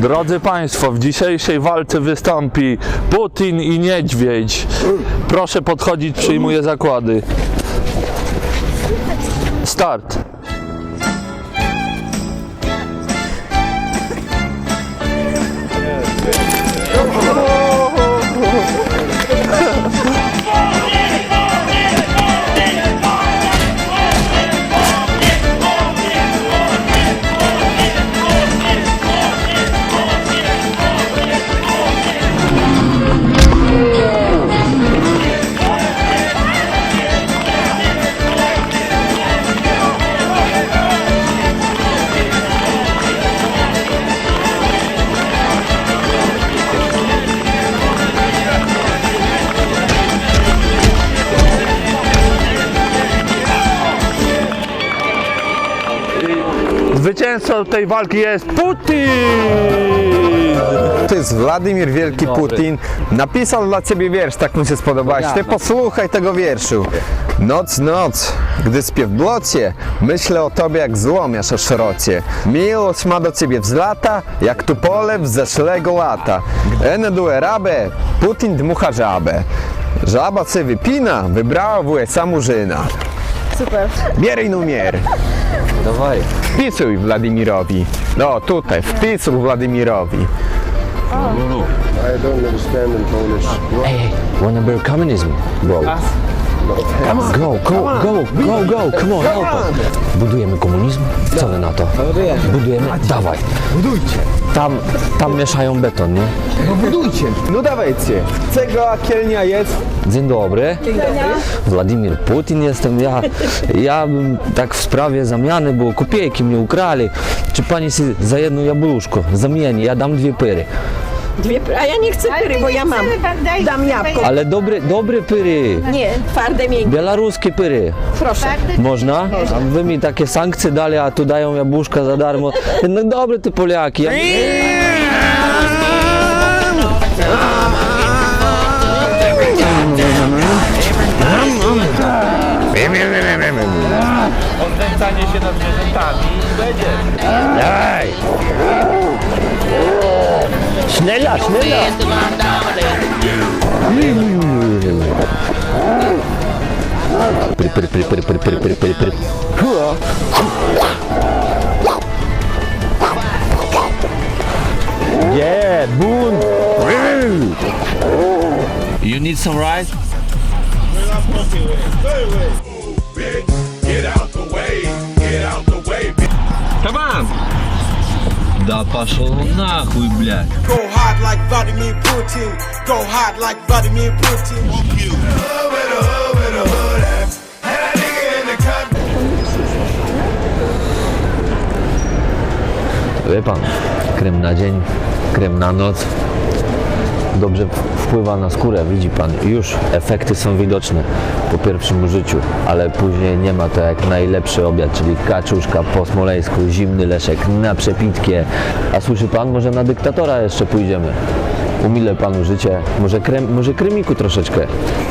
Drodzy Państwo, w dzisiejszej walce wystąpi Putin i Niedźwiedź. Proszę podchodzić, przyjmuję zakłady. Start. Zwycięzcą tej walki jest Putin! To jest Władimir Wielki Putin. Napisał dla ciebie wiersz, tak mu się spodobałeś. Ty posłuchaj tego wierszu. Noc, noc, gdy śpię w blocie, myślę o tobie jak złomiasz o szrocie. Miłość ma do ciebie wzlata, jak tu pole w zeszłego lata. Ene due rabe, Putin dmucha żabę. Żaba się wypina, wybrała w USA murzyna. Super. Bieraj numer. Dawaj. Wpisuj Wladimirowi. No tutaj, wpisuj Wladimirowi. I don't understand in Polish. Hey, hey, wanna build communism, bro? Go, go, go, go, go, come on, help us. Budujemy komunizm? Co wy na to? Budujemy? Dawaj. Budujcie. Tam, tam mieszają beton, nie? No budujcie. No dawajcie. Czego kielnia jest? Dzień dobry. Władimir Putin jestem. Ja, ja bym tak w sprawie zamiany, bo kopiejki mnie ukrali. Czy pani się za jedno jabłuszko zamieni? Ja dam dwie pyry. Dwie, a ja nie chcę pyry, bo ja mam. Dam jabłko. Ale dobre, dobre pyry. Nie, twarde miękkie. Białoruskie pyry. Proszę. Można? A wy mi takie sankcje dali, a tu dają jabłuszka za darmo. No dobre ty Poliaki. Ja... Odnęcanie się nad zwierzętami będzie. Schnella, schnella. Pry, pry, pry, pry, pry, pry, pry, pry, pry. Yeah, boom. You need some rice? Кабан! Да пошел нахуй, блядь. Go hard like Vladimir Putin. Go hard like Vladimir Putin. Wie pan, krem na dzień, krem na noc, Dobrze wpływa na skórę, widzi pan. Już efekty są widoczne po pierwszym użyciu, ale później nie ma to jak najlepszy obiad, czyli kaczuszka po smoleńsku, zimny leszek na przepitkie. A słyszy pan, może na dyktatora jeszcze pójdziemy. Umilę panu życie, może, krem, może krymiku troszeczkę.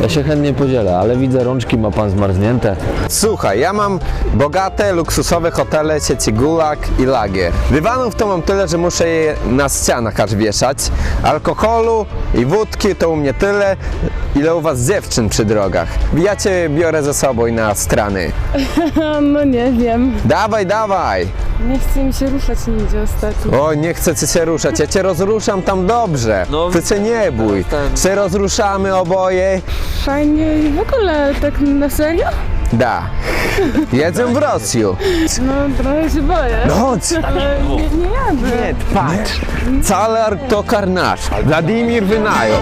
Ja się chętnie podzielę, ale widzę rączki ma pan zmarznięte. Słuchaj, ja mam bogate, luksusowe hotele sieci Gulag i Lagier. Dywanów to mam tyle, że muszę je na ścianach aż wieszać. Alkoholu i wódki to u mnie tyle, ile u was dziewczyn przy drogach. Ja cię biorę ze sobą i na strany. No nie wiem. Dawaj, dawaj! Nie chce mi się ruszać nigdzie ostatnio. O, nie chcę cię się ruszać, ja cię rozruszam tam dobrze. No, Ty się nie bój. Się rozruszamy oboje. Fajnie i w ogóle tak na serio? Da. Jedzę w Rosji. No trochę się boję. No chodź. Ale nie, nie jadę. Patrz. Cały to karnasz. Wladimir Wynajot.